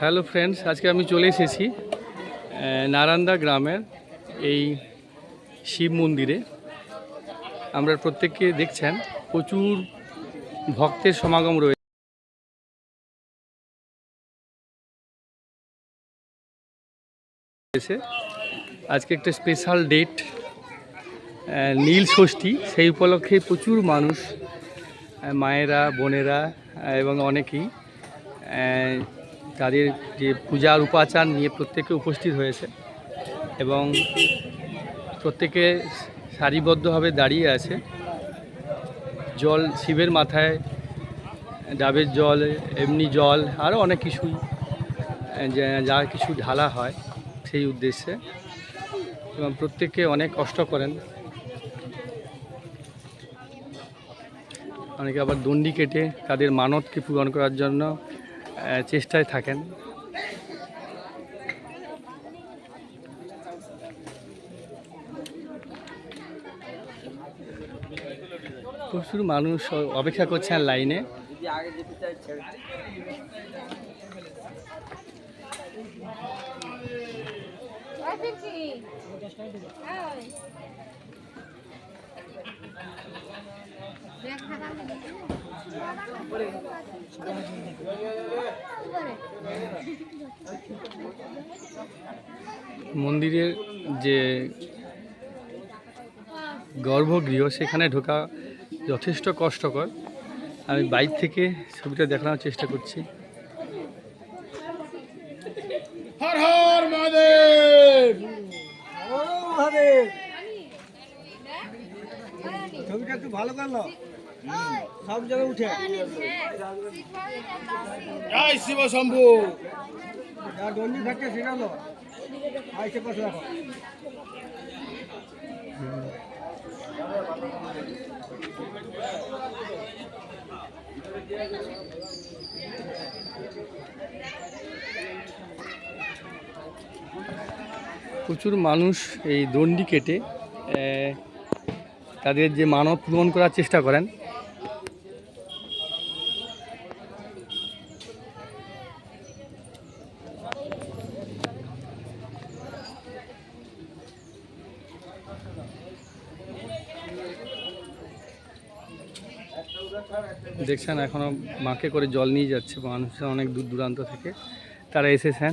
Hello friends আজকে আমি চলে এসেছি নারান্দা গ্রামের এই শিব মন্দিরে। আমরা প্রত্যেককে দেখছেন, প্রচুর ভক্তের সমাগম রয়েছে আজকে একটা স্পেশাল ডেট নীল ষষ্ঠী। সেই উপলক্ষে প্রচুর মানুষ মায়েরা, বোনেরা এবং অনেকেই তাদের যে পূজার উপাচার নিয়ে প্রত্যেকে উপস্থিত হয়েছে এবং প্রত্যেকে সারিবদ্ধভাবে দাঁড়িয়ে আছে। জল শিবের মাথায়, ডাবের জল, এমনি জল, আরও অনেক কিছুই যা- কিছু ঢালা হয় সেই উদ্দেশ্যে। এবং প্রত্যেকে অনেক কষ্ট করেন। অনেকে আবার দণ্ডি কেটে তাদের মানতকে পূরণ করার জন্য চেষ্টায় থাকেন। প্রচুর মানুষ অপেক্ষা করছেন লাইনে। মন্দিরের যে গর্ভগৃহ সেখানে ঢোকা যথেষ্ট কষ্টকর। আমি বাইক থেকে ছবিটা দেখানোর চেষ্টা করছি। হর হর মহাদেব! ছবিটা একটু ভালো করল। সব জায়গায় উঠে জয় শিব শম্ভু। যা দণ্ডি থাকছে শেখালো আইসে পাশে রাখো। প্রচুর মানুষ এই দণ্ডি কেটে আহ, তাদের যে মানব পূরণ করার চেষ্টা করেন। দেখছেন, এখনও মাকে করে জল নিয়ে যাচ্ছে মানুষের অনেক দূর দূরান্ত থেকে। তারা এসেছেন।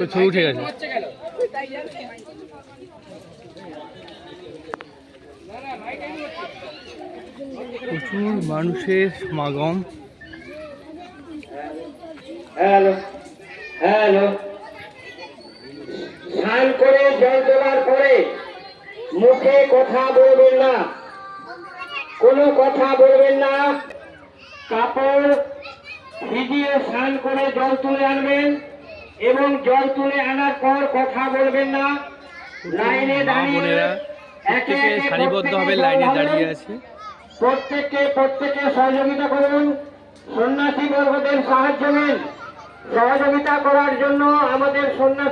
তো ছবি উঠে গেছে। প্রচুর মানুষের সমাগম। হ্যালো স্নান করে জল তোলার পরে মুখে কথা বলবেন না। কোনো কথা বলবেন না। কাপড় ভিজিয়ে স্নান করে জল তুলে আনবেন। এবং জল তুলে আনার পর কথা বলবেন না। লাইনে দাঁড়িয়ে একে একে সারিবদ্ধভাবে লাইনে দাঁড়িয়ে। আছে। প্রত্যেককে প্রত্যেককে সহযোগিতা করুন। সন্ন্যাসী বর্গদের সাহায্য নেন। সহযোগিতা করার জন্য আমাদের সন্ন্যাসী